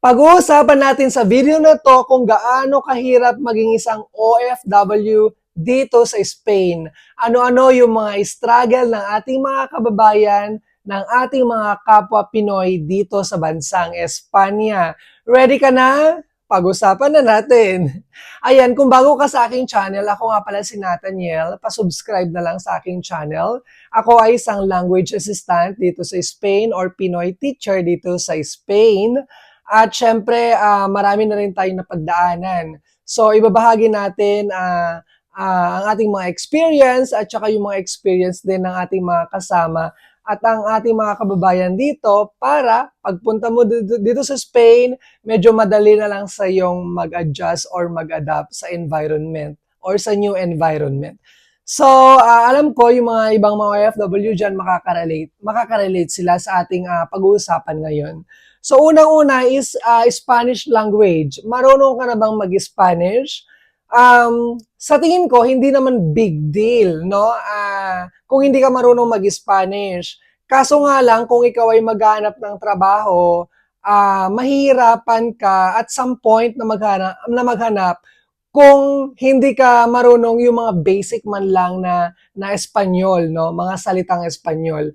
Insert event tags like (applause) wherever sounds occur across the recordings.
Pag-uusapan natin sa video na to kung gaano kahirap maging isang OFW dito sa Spain. Ano-ano yung mga struggle ng ating mga kababayan, ng ating mga kapwa Pinoy dito sa bansang Espanya. Ready ka na? Pag-usapan na natin. Ayan, kung bago ka sa aking channel, ako nga pala si Nathaniel. Pasubscribe na lang sa aking channel. Ako ay isang language assistant dito sa Spain or Pinoy teacher dito sa Spain. At syempre, ah, marami na rin tayong napagdaanan. So, ibabahagi natin ah, ah, ang ating mga experience at saka yung mga experience din ng ating mga kasama at ang ating mga kababayan dito para pagpunta mo dito, sa Spain, medyo madali na lang sa yung mag-adjust or mag-adapt sa environment or sa new environment. So, ah, alam ko yung mga ibang mga OFW dyan makakarelate. Makakarelate sila sa ating ah, pag-uusapan ngayon. So, unang-una is ah, Spanish language. Marunong ka na bang mag-Spanish? Um, sa tingin ko, hindi naman big deal, no? Ah, kung hindi ka marunong mag-Spanish. Kaso nga lang, kung ikaw ay maghanap ng trabaho, ah, mahihirapan ka at some point na maghanap, na maghanap kung hindi ka marunong yung mga basic man lang na, na Espanyol, no? Mga salitang Espanyol.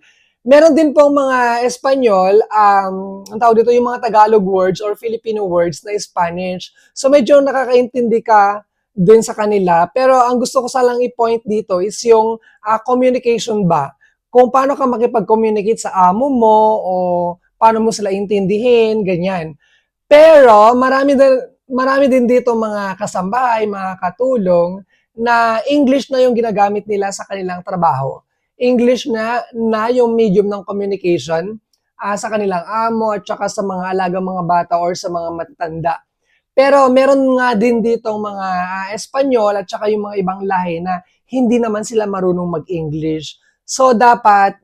Meron din pong mga Espanyol, um, ang tawag dito yung mga Tagalog words or Filipino words na Spanish. So medyo nakakaintindi ka din sa kanila. Pero ang gusto ko salang i-point dito is yung ah, communication ba? Kung paano ka makipag-communicate sa amo mo o paano mo sila intindihin, ganyan. Pero marami din, marami din dito mga kasambahay, mga katulong na English na yung ginagamit nila sa kanilang trabaho. English na na yung medium ng communication ah, sa kanilang amo at saka sa mga alagang mga bata or sa mga matatanda. Pero meron nga din ditong mga ah, Espanyol at saka yung mga ibang lahi na hindi naman sila marunong mag-English. So dapat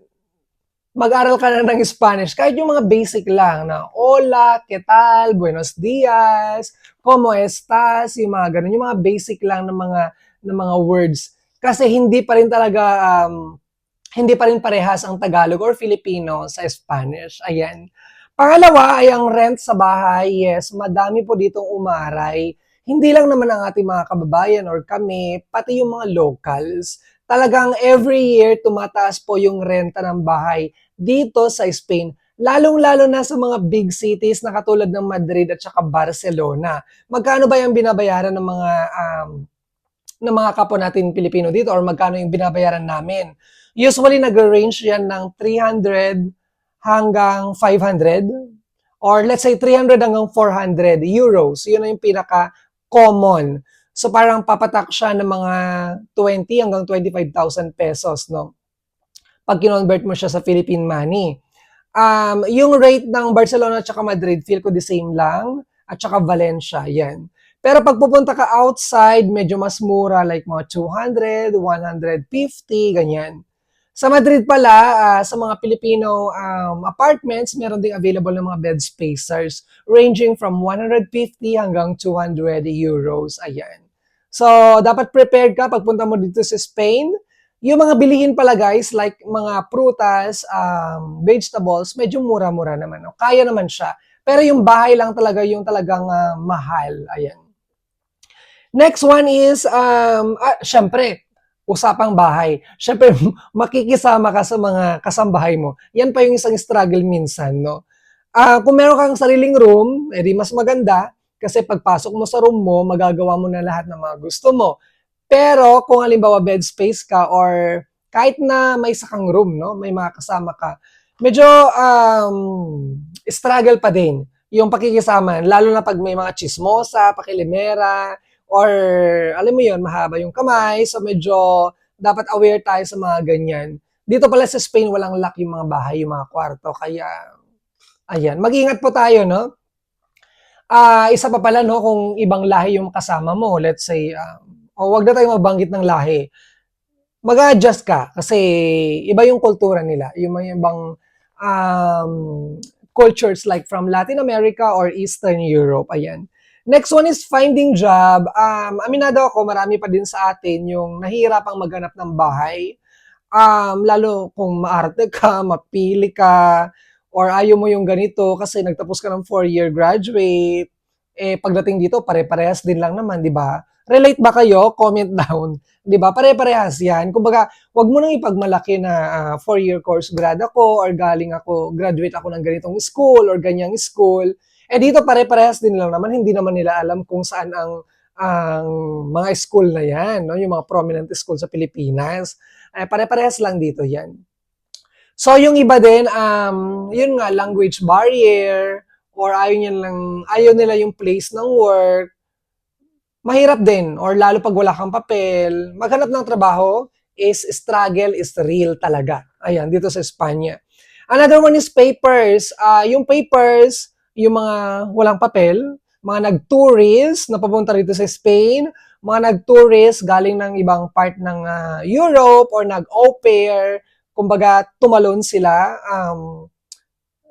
mag-aral ka na ng Spanish, kahit yung mga basic lang na hola, ¿qué tal, buenos días, ¿cómo estás, yung mga ganun, yung mga basic lang ng mga ng mga words. Kasi hindi pa rin talaga um, hindi pa rin parehas ang Tagalog or Filipino sa Spanish. Ayan. Pangalawa ay ang rent sa bahay. Yes, madami po ditong umaray. Hindi lang naman ang ating mga kababayan or kami, pati yung mga locals. Talagang every year tumataas po yung renta ng bahay dito sa Spain. Lalong-lalo na sa mga big cities na katulad ng Madrid at saka Barcelona. Magkano ba yung binabayaran ng mga um, ng mga kapwa natin Pilipino dito or magkano yung binabayaran namin? Usually nag-range yan ng 300 hanggang 500 or let's say 300 hanggang 400 euros. Yun na yung pinaka-common. So parang papatak siya ng mga 20 hanggang 25,000 pesos, no? Pag kinonvert mo siya sa Philippine money. Um, yung rate ng Barcelona at saka Madrid, feel ko the same lang. At saka Valencia, yan. Pero pag pupunta ka outside, medyo mas mura, like mga 200, 150, ganyan. Sa Madrid pala, ah, sa mga Filipino um, apartments, meron ding available ng mga bed spacers ranging from 150 hanggang 200 euros. Ayan. So, dapat prepared ka pagpunta mo dito sa Spain. Yung mga bilihin pala guys, like mga prutas, um, vegetables, medyo mura-mura naman. No? Kaya naman siya. Pero yung bahay lang talaga yung talagang ah, mahal. Ayan. Next one is, um, ah, syempre, usapang bahay. Syempre, (laughs) makikisama ka sa mga kasambahay mo. Yan pa yung isang struggle minsan, no? Ah, kung meron kang sariling room, edi mas maganda kasi pagpasok mo sa room mo, magagawa mo na lahat ng mga gusto mo. Pero kung halimbawa bed space ka or kahit na may sakang room, no, may mga kasama ka, medyo um, struggle pa din yung pakikisama, lalo na pag may mga chismosa, pakilimera, or alam mo yon mahaba yung kamay, so medyo dapat aware tayo sa mga ganyan. Dito pala sa Spain, walang lock yung mga bahay, yung mga kwarto, kaya ayan, mag-ingat po tayo, no? Ah, isa pa pala, no, kung ibang lahi yung kasama mo, let's say, um, o wag na tayo mabanggit ng lahi, mag-adjust ka kasi iba yung kultura nila, yung mga ibang um, cultures like from Latin America or Eastern Europe, ayan. Next one is finding job. Um, aminado ako, marami pa din sa atin yung nahihirapang maghanap ng bahay. Um, lalo kung maarte ka, (laughs) mapili ka, or ayaw mo yung ganito kasi nagtapos ka ng four-year graduate, eh pagdating dito, pare-parehas din lang naman, di ba? Relate ba kayo? Comment down. Di ba? Pare-parehas yan. Kumbaga, wag mo nang ipagmalaki na ah, four-year course grad ako or galing ako, graduate ako ng ganitong school or ganyang school. Eh dito pare-parehas din lang naman, hindi naman nila alam kung saan ang ang mga school na yan, no? yung mga prominent school sa Pilipinas. Eh, pare-parehas lang dito yan. So yung iba din, um, yun nga, language barrier, or ayaw, niya lang, ayaw nila yung place ng work, mahirap din, or lalo pag wala kang papel, maghanap ng trabaho is struggle is real talaga. Ayan, dito sa Espanya. Another one is papers. Ah, yung papers, yung mga walang papel, mga nag-tourist na papunta rito sa Spain, mga nag-tourist galing ng ibang part ng ah, Europe or nag-au pair, kumbaga tumalon sila. Um,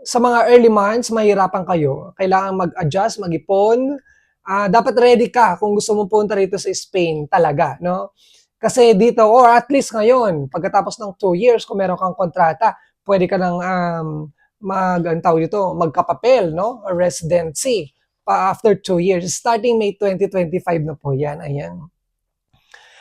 sa mga early months, mahirapan kayo. Kailangan mag-adjust, mag-ipon. Ah, dapat ready ka kung gusto mong punta rito sa Spain talaga, no? Kasi dito, or at least ngayon, pagkatapos ng two years, kung meron kang kontrata, pwede ka nang um, mag, ang tawag dito, magkapapel, no? Or residency pa after two years. Starting May 2025 na po yan. Ayan.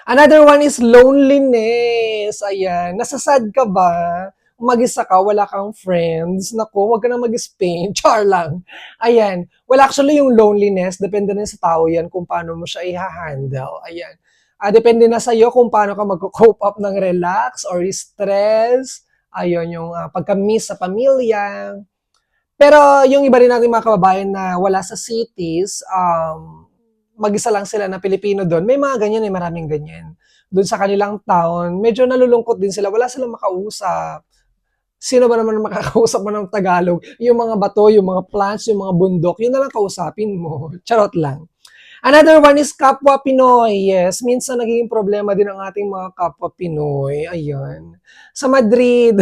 Another one is loneliness. Ayan. Nasasad ka ba? Mag-isa ka, wala kang friends. Naku, wag ka na mag-Spain. (laughs) Char lang. Ayan. Well, actually, yung loneliness, depende na sa tao yan kung paano mo siya i-handle. Ayan. Ah, depende na sa iyo kung paano ka mag-cope up ng relax or stress. Ayun, yung ah, pagka-miss sa pamilya. Pero yung iba rin natin mga kababayan na wala sa cities, um, mag-isa lang sila na Pilipino doon, may mga ganyan eh, maraming ganyan. Doon sa kanilang town, medyo nalulungkot din sila, wala silang makausap. Sino ba naman makakausap mo ng Tagalog? Yung mga bato, yung mga plants, yung mga bundok, yun na lang kausapin mo. Charot lang. Another one is kapwa Pinoy. Yes, minsan nagiging problema din ang ating mga kapwa Pinoy. Ayan. Sa Madrid,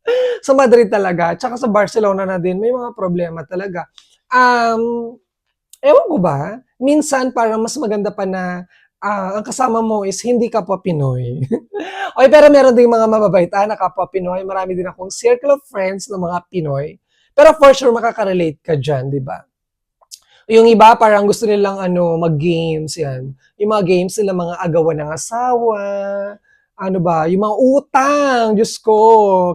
(laughs) sa Madrid talaga, tsaka sa Barcelona na din, may mga problema talaga. Um, ewan ko ba, minsan parang mas maganda pa na ah, ang kasama mo is hindi kapwa Pinoy. (laughs) Oy, pero meron ding mga mababait ah, na kapwa Pinoy. Marami din akong circle of friends ng mga Pinoy. Pero for sure, makaka-relate ka dyan, di ba? Yung iba, parang gusto nilang ano, mag-games, yan. Yung mga games nila, mga agawan ng asawa, ano ba, yung mga utang, Diyos ko,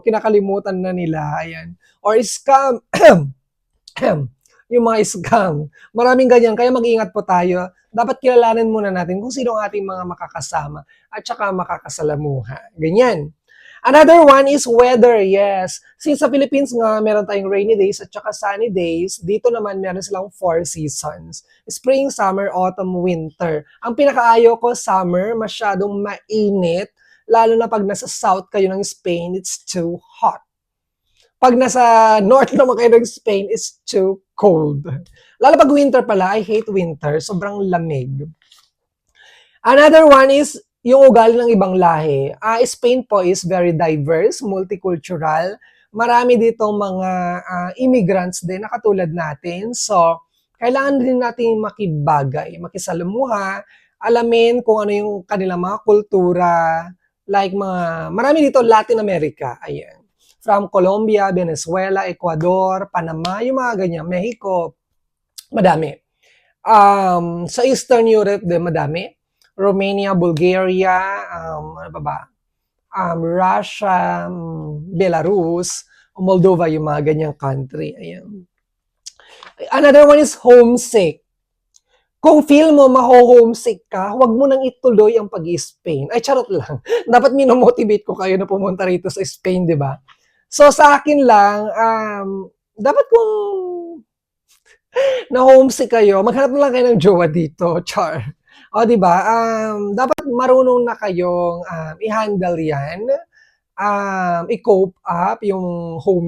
kinakalimutan na nila, ayan. Or scam, (clears throat) yung mga scam. Maraming ganyan, kaya mag-ingat po tayo. Dapat kilalanin muna natin kung sino ang ating mga makakasama at saka makakasalamuha. Ganyan. Another one is weather, yes. Since sa Philippines nga, meron tayong rainy days at saka sunny days, dito naman meron silang four seasons. Spring, summer, autumn, winter. Ang pinakaayo ko, summer, masyadong mainit. Lalo na pag nasa south kayo ng Spain, it's too hot. Pag nasa north (laughs) naman kayo ng Spain, it's too cold. Lalo pag winter pala, I hate winter. Sobrang lamig. Another one is yung ugali ng ibang lahi. Ah, Spain po is very diverse, multicultural. Marami ditong mga ah, immigrants din na katulad natin. So, kailangan din natin makibagay, makisalamuha, alamin kung ano yung kanilang mga kultura, like mga, marami dito Latin America, ayan. From Colombia, Venezuela, Ecuador, Panama, yung mga ganyan, Mexico, madami. Um, sa Eastern Europe din madami. Romania, Bulgaria, um, ano pa ba? Um, Russia, um, Belarus, Moldova, yung mga ganyang country. Ayan. Another one is homesick. Kung feel mo maho-homesick ka, huwag mo nang ituloy ang pag-Spain. Ay, charot lang. (laughs) Dapat minomotivate ko kayo na pumunta rito sa Spain, di ba? So, sa akin lang, um, dapat kung (laughs) na homesick kayo, maghanap na lang kayo ng jowa dito, (laughs) char. O, di ba? Um, dapat marunong na kayong um, i-handle yan, um, i-cope up yung home